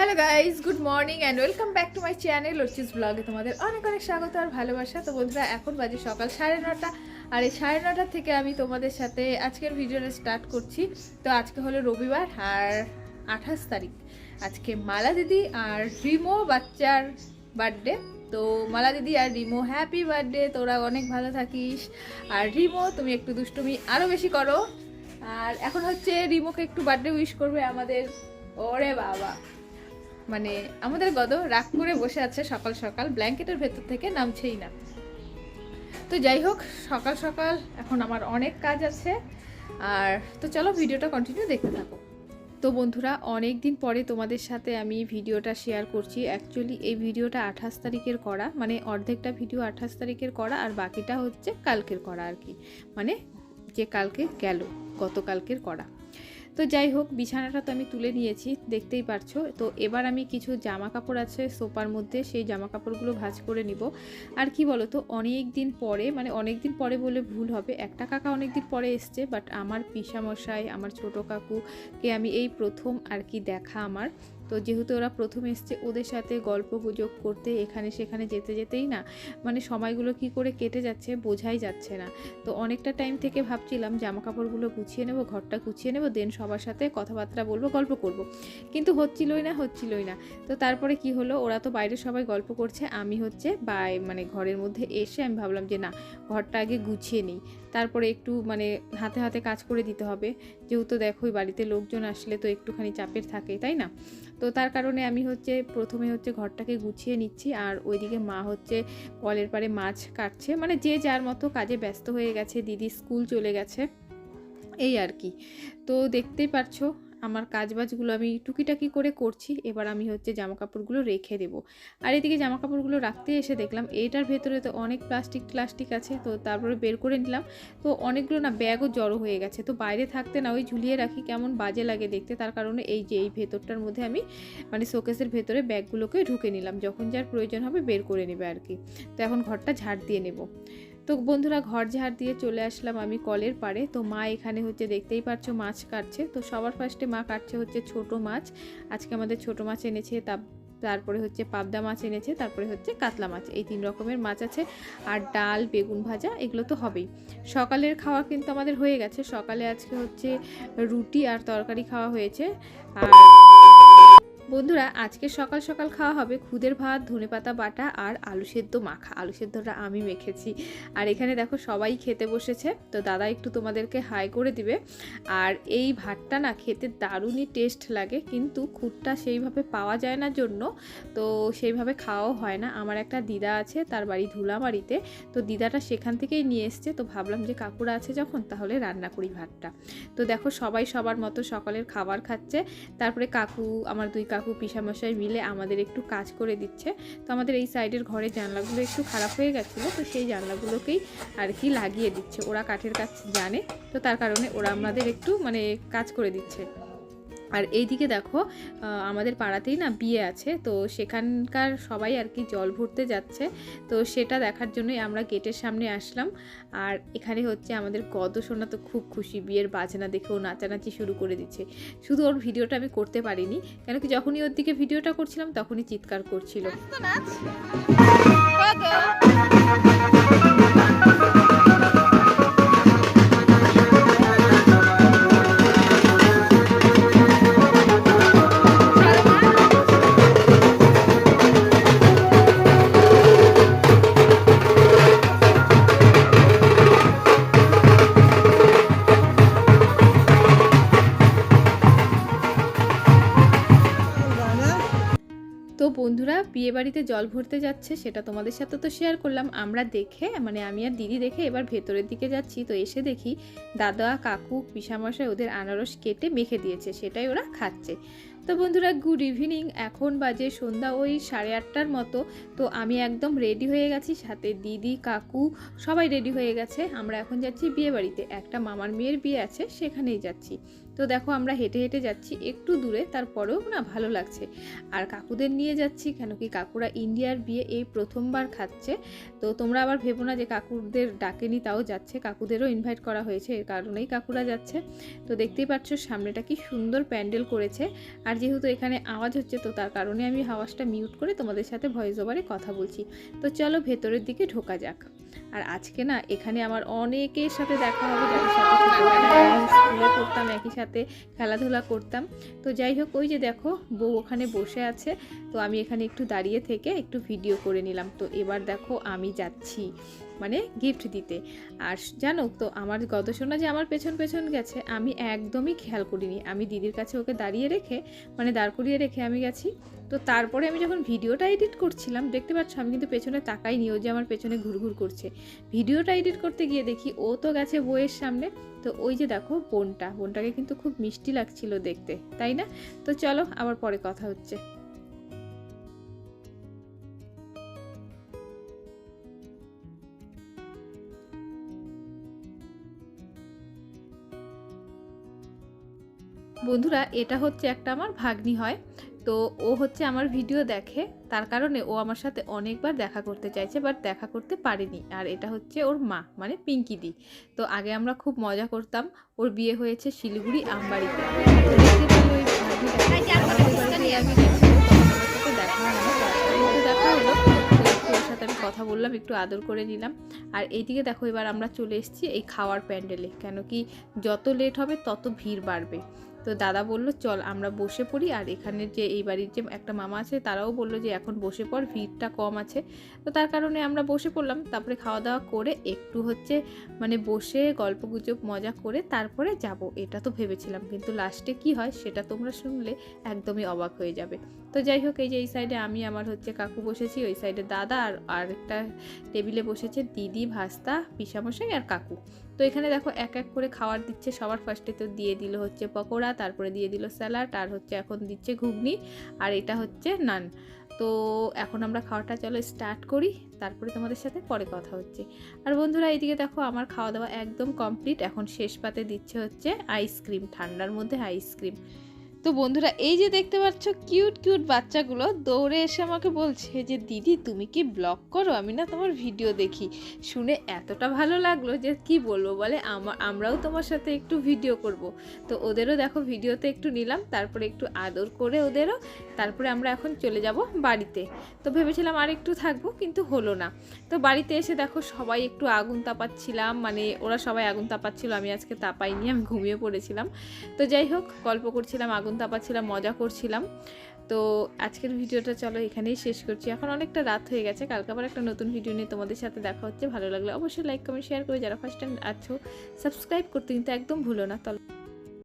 Hello guys good morning and welcome back to my channel লচিস ব্লগে তোমাদের অনেক অনেক স্বাগত আর ভালোবাসা। তো বন্ধুরা, এখন বাজে সকাল সাড়ে নটা। আর এই সাড়ে নটা থেকে আমি তোমাদের সাথে আজকের ভিডিওটা স্টার্ট করছি। তো আজকে হলো রবিবার আর আঠাশ তারিখ। আজকে মালা দিদি আর রিমো বাচ্চার বার্থডে তো মালা দিদি আর রিমো হ্যাপি বার্থডে তোরা অনেক ভালো থাকিস। আর রিমো, তুমি একটু দুষ্টুমি আরও বেশি করো। আর এখন হচ্ছে রিমোকে একটু বার্থডে উইশ করবে আমাদের। ওরে বাবা। মানে আমাদের গদ রাগ করে বসে আছে সকাল সকাল, ব্ল্যাঙ্কেটের ভেতর থেকে নামছেই না। তো যাই হোক, সকাল সকাল এখন আমার অনেক কাজ আছে। আর তো চলো ভিডিওটা কন্টিনিউ দেখতে থাকো। তো বন্ধুরা অনেক দিন পরে তোমাদের সাথে আমি ভিডিওটা শেয়ার করছি। অ্যাকচুয়ালি এই ভিডিওটা আঠাশ তারিখের করা মানে অর্ধেকটা ভিডিও আঠাশ তারিখের করা আর বাকিটা হচ্ছে কালকের করা আর কি। মানে যে কালকে গেল, গতকালকের করা। তো যাই হোক, বিছানাটা তো আমি তুলে নিয়েছি, দেখতেই পারছ। তো এবার আমি কিছু জামা কাপড় আছে সোপার মধ্যে, সেই জামা কাপড়গুলো ভাজ করে নিব। আর কি বলো তো অনেক দিন পরে মানে অনেক দিন পরে বলে ভুল হবে, একটা কাকা অনেক দিন পরে এসছে বাট আমার পিসামশাই, আমার ছোট কাকুকে আমি এই প্রথম আর কি দেখা আমার। তো যেহেতু ওরা প্রথম এসছে ওদের সাথে গল্প গুজব করতে, এখানে সেখানে যেতে যেতেই না মানে সময়গুলো কি করে কেটে যাচ্ছে বোঝাই যাচ্ছে না। তো অনেকটা টাইম থেকে ভাবছিলাম জামা কাপড়গুলো গুছিয়ে নেব, ঘরটা গুছিয়ে নেব দেন সবার সাথে কথাবার্তা বলব, গল্প করব। কিন্তু হচ্ছিলই না হচ্ছিলই না। তো তারপরে কি হলো, ওরা তো বাইরে সবাই গল্প করছে, আমি হচ্ছে বাই মানে ঘরের মধ্যে এসে আমি ভাবলাম যে না, ঘরটা আগে গুছিয়ে নিই। তারপরে একটু মানে হাতে হাতে কাজ করে দিতে হবে। যেহেতু দেখোই বাড়িতে লোকজন আসলে তো একটুখানি চাপের থাকে, তাই না? তো তার কারণে আমি হচ্ছে প্রথমে হচ্ছে ঘরটাকে গুছিয়ে নিচ্ছি আর ওইদিকে মা হচ্ছে কলের পারে মাছ কাটছে। মানে যে যার মতো কাজে ব্যস্ত হয়ে গেছে, দিদি স্কুল চলে গেছে, এই আর কি। তো দেখতেই পারছ আমার কাজবাজগুলো আমি টুকিটাকি করে করছি, এবার আমি হচ্ছে জামা কাপড়গুলো রেখে দেব। আর এদিকে জামা কাপড়গুলো রাখতে এসে দেখলাম এইটার ভেতরে তো অনেক প্লাস্টিক প্লাস্টিক আছে, তো তারপরে বের করে নিলাম। তো অনেকগুলো না ব্যাগও জড়ো হয়ে গেছে, তো বাইরে থাকতে না ওই ঝুলিয়ে রাখি, কেমন বাজে লাগে দেখতে। তার কারণে এই যে এই ভেতরটার মধ্যে আমি মানে শোকেসের ভেতরে ব্যাগগুলোকে ঢুকে নিলাম, যখন যার প্রয়োজন হবে বের করে নেবে আর কি। তো এখন ঘরটা ঝাড় দিয়ে নেব। তো বন্ধুরা ঘর ঝাড় দিয়ে চলে আসলাম আমি কলের পাড়ে। তো মা এখানে হচ্ছে দেখতেই পাচ্ছ মাছ কাটছে। তো সবার ফার্স্টে মা কাটছে হচ্ছে ছোট মাছ। আজকে আমাদের ছোট মাছ এনেছে, তা তারপরে হচ্ছে পাবদা মাছ এনেছে, তারপরে হচ্ছে কাতলা মাছ। এই তিন রকমের মাছ আছে। আর ডাল, বেগুন ভাজা, এগুলো তো হবেই। সকালের খাওয়া কিন্তু আমাদের হয়ে গেছে। সকালে আজকে হচ্ছে রুটি আর তরকারি খাওয়া হয়েছে। আর বন্ধুরা, আজকে সকাল সকাল খাওয়া হবে খুদের ভাত, ধনেপাতা বাটা আর আলু সেদ্ধ মাখা। আলু সেদ্ধটা আমি মেখেছি। আর এখানে দেখো সবাই খেতে বসেছে, তো দাদা একটু তোমাদেরকে হাই করে দিবে। আর এই ভাতটা না খেতে দারুণই টেস্ট লাগে, কিন্তু খুদটা সেইভাবে পাওয়া যায় না জন্য, তো সেইভাবে খাওয়াও হয় না। আমার একটা দিদা আছে, তার বাড়ি ধুলাবাড়িতে তো দিদাটা সেখান থেকেই নিয়ে এসছে। তো ভাবলাম যে কাকুরা আছে যখন, তাহলে রান্না করি ভাতটা। তো দেখো সবাই সবার মতো সকালের খাবার খাচ্ছে। তারপরে কাকু, আমার দুই কাকু পিসামশাই মিলে আমাদের একটু কাজ করে দিচ্ছে। তো আমাদের এই সাইডের ঘরের জানলাগুলো একটু খারাপ হয়ে গেছিল, তো সেই জানলাগুলোকেই আর কি লাগিয়ে দিচ্ছে। ওরা কাঠের কাজ জানে, তো তার কারণে ওরা আমাদের একটু মানে কাজ করে দিচ্ছে। আর এইদিকে দেখো আমাদের পাড়াতেই না বিয়ে আছে, তো সেখানকার সবাই আর কি জল ভরতে যাচ্ছে, তো সেটা দেখার জন্যই আমরা গেটের সামনে আসলাম। আর এখানে হচ্ছে আমাদের গদ সোনা তো খুব খুশি, বিয়ের বাজনা দেখে ও নাচানাচি শুরু করে দিচ্ছে। শুধু ওর ভিডিওটা আমি করতে পারিনি কেন কি যখনই ওর দিকে ভিডিওটা করছিলাম তখনই চিৎকার করছিল। তো বন্ধুরা বিয়ে বাড়িতে জল ভরতে যাচ্ছে, সেটা তোমাদের সাথে তো শেয়ার করলাম। আমরা দেখে মানে আমি আর দিদি দেখে এবার ভেতরের দিকে যাচ্ছি, তো এসে দেখি দাদা, কাকু, পিসামশাই ওদের আনারস কেটে মেখে দিয়েছে, সেটাই ওরা খাচ্ছে। তো বন্ধুরা গুড ইভিনিং এখন বাজে সন্ধ্যা ওই সাড়ে আটটার মতো, তো আমি একদম রেডি হয়ে গেছি, সাথে দিদি, কাকু সবাই রেডি হয়ে গেছে। আমরা এখন যাচ্ছি বিয়ে বাড়িতে। একটা মামার মেয়ের বিয়ে আছে, সেখানেই যাচ্ছি। তো দেখো আমরা হেঁটে হেঁটে যাচ্ছি একটু দূরে, তারপরেও না ভালো লাগছে। আর কাকুদের নিয়ে যাচ্ছি কেন কি কাকুরা ইন্ডিয়ার বিয়ে এই প্রথমবার খাচ্ছে। তো তোমরা আবার ভেবো না যে কাকুদের ডাকেনি তাও যাচ্ছে, কাকুদেরও ইনভাইট করা হয়েছে, এর কারণেই কাকুরা যাচ্ছে। তো দেখতেই পাচ্ছ সামনেটা কি সুন্দর প্যান্ডেল করেছে। আর যেহেতু এখানে আওয়াজ হচ্ছে, তো তার কারণে আমি আওয়াজটা মিউট করে তোমাদের সাথে ভয়েস ওভারে কথা বলছি। তো চলো ভেতরের দিকে ঢোকা যাক। আর আজকে না, এখানে আমার অনেকের সাথে দেখা হবে, যাদের সাথে স্কুলে করতাম একই সাথে খেলাধুলা করতাম। তো যাই হোক, ওই যে দেখো, বউ ওখানে বসে আছে। তো আমি এখানে একটু দাঁড়িয়ে থেকে একটু ভিডিও করে নিলাম। তো এবার দেখো, আমি যাচ্ছি। মানে গিফট দিতে। আর জানো তো, আমার গতশোনা যে আমার পেছন পেছন গেছে, আমি একদমই খেয়াল করিনি। আমি দিদির কাছে ওকে দাঁড়িয়ে রেখে মানে দাঁড় করিয়ে রেখে আমি গেছি। তো তারপরে আমি যখন ভিডিওটা এডিট করছিলাম, দেখতে পাচ্ছ, আমি কিন্তু পেছনে তাকাইনি, ও যে আমার পেছনে ঘুরঘুর করছে। ভিডিওটা এডিট করতে গিয়ে দেখি, ও তো গেছে বইয়ের সামনে। তো ওই যে দেখো, বোনটা। বোনটাকে কিন্তু খুব মিষ্টি লাগছিল দেখতে, তাই না? তো চলো, আবার পরে কথা হচ্ছে। বন্ধুরা, এটা হচ্ছে একটা আমার ভাগ্নি হয়। তো ও হচ্ছে আমার ভিডিও দেখে, তার কারণে ও আমার সাথে অনেকবার দেখা করতে চাইছে বাট দেখা করতে পারেনি। আর এটা হচ্ছে ওর মা মানে পিঙ্কি দি। তো আগে আমরা খুব মজা করতাম, ওর বিয়ে হয়েছে শিলিগুড়ি আমবাড়িতে। দেখা হলো সাথে আমি কথা বললাম একটু আদর করে নিলাম আর এইদিকে দেখো, এবার আমরা চলে এসেছি এই খাওয়ার প্যান্ডেলে, কেন কি যত লেট হবে তত ভিড় বাড়বে। তো দাদা বলল, চল আমরা বসে পড়ি। আর এখানে যে এই বাড়ির যে একটা মামা আছে, তারাও বলল যে, এখন বসে পড়, ভিড়টা কম আছে। তো তার কারণে আমরা বসে পড়লাম, তারপরে খাওয়া দাওয়া করে একটু হচ্ছে মানে বসে গল্প গুজব, মজা করে তারপরে যাব। এটা তো ভেবেছিলাম, কিন্তু লাস্টে কি হয় সেটা তোমরা শুনলে একদমই অবাক হয়ে যাবে। তো যাই হোক, এই যে এই সাইডে আমি, আমার হচ্ছে কাকু বসেছি, ওই সাইডে দাদা আর আরেকটা টেবিলে বসেছে দিদি, ভাস্তা, পিসামশাই আর কাকু। তো এখানে দেখো এক এক করে খাওয়ার দিচ্ছে, সবার ফার্স্টে তো দিয়ে দিল হচ্ছে পকোড়া, তারপরে দিয়ে দিল স্যালাড আর হচ্ছে এখন দিচ্ছে ঘুগনি, আর এটা হচ্ছে নান। তো এখন আমরা খাওয়াটা চলো স্টার্ট করি, তারপরে তোমাদের সাথে পরে কথা হচ্ছে। আর বন্ধুরা, এইদিকে দেখো আমার খাওয়া দাওয়া একদম কমপ্লিট এখন শেষ পাতে দিচ্ছে হচ্ছে আইসক্রিম ঠান্ডার মধ্যে আইসক্রিম তো বন্ধুরা, এই যে দেখতে পাচ্ছ, কিউট কিউট বাচ্চাগুলো দৌড়ে এসে আমাকে বলছে যে, দিদি, তুমি কি ব্লগ করো? আমি না তোমার ভিডিও দেখি। শুনে এতটা ভালো লাগল যে, কি বলব বলে আমার আমরাও তোমার সাথে একটু ভিডিও করব। তো ওদেরও দেখো, ভিডিওতে একটু নিলাম, তারপরে একটু আদর করে ওদেরও, তারপরে আমরা এখন চলে যাব বাড়িতে। তো ভেবেছিলাম আর একটু থাকব, কিন্তু হলো না। তো বাড়িতে এসে দেখো, সবাই একটু আগুন তাপাচ্ছিলাম মানে ওরা সবাই আগুন তাপাচ্ছিল, আমি আজকে তাপাইনি, আমি ঘুমিয়ে পড়েছিলাম। তো যাই হোক, গল্প করছিলাম আগুন তাপাচ্ছিলাম মজা করছিলাম। তো আজকের ভিডিওটা চলো এখানেই শেষ করছি। এখন অনেকটা রাত হয়ে গেছে, কালকে আবার একটা নতুন ভিডিও নিয়ে তোমাদের সাথে দেখা হচ্ছে। ভালো লাগলে অবশ্যই লাইক কমেন্ট শেয়ার করে যারা ফার্স্ট টাইম আছো সাবস্ক্রাইব করতে কিন্তু একদম ভুলো না। তবে